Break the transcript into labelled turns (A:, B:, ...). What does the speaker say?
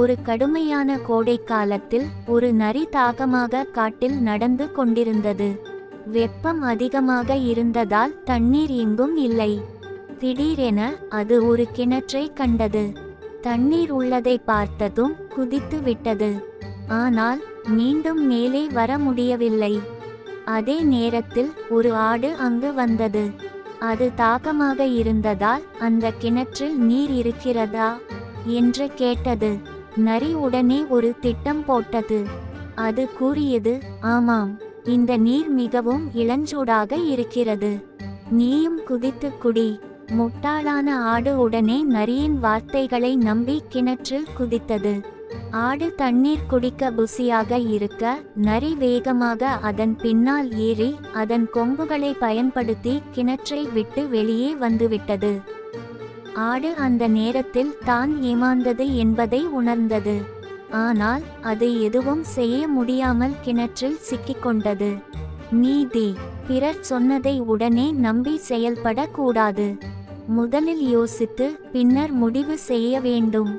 A: ஒரு கடுமையான கோடைக்காலத்தில் ஒரு நரி தாகமாக காட்டில் நடந்து கொண்டிருந்தது. வெப்பம் அதிகமாக இருந்ததால் தண்ணீர் எங்கும் இல்லை. திடீரென அது ஒரு கிணற்றை கண்டது. தண்ணீர் உள்ளதை பார்த்ததும் குதித்து விட்டது. ஆனால் மீண்டும் மேலே வர முடியவில்லை. அதே நேரத்தில் ஒரு ஆடு அங்கு வந்தது. அது தாகமாக இருந்ததால் அந்த கிணற்றில் நீர் இருக்கிறதா? என்று கேட்டது. நரி உடனே ஒரு திட்டம் போட்டது. அது கூறியது ஆமாம் இந்த நீர் மிகவும் இளஞ்சூடாக இருக்கிறது. நீயும் குதித்து குடி. முட்டாளான ஆடு உடனே நரியின் வார்த்தைகளை நம்பி கிணற்றில் குதித்தது. ஆடு தண்ணீர் குடிக்க புசியாக இருக்க நரி வேகமாக அதன் பின்னால் ஏறி அதன் கொம்புகளை பயன்படுத்தி கிணற்றை விட்டு வெளியே வந்துவிட்டது. ஆடு அந்த நேரத்தில் தான் ஏமாந்தது என்பதை உணர்ந்தது. ஆனால் அது எதுவும் செய்ய முடியாமல் கிணற்றில் சிக்கிக்கொண்டது. நீதி பிறர் சொன்னதை உடனே நம்பி செயல்படக்கூடாது. முதலில் யோசித்து பின்னர் முடிவு செய்ய வேண்டும்.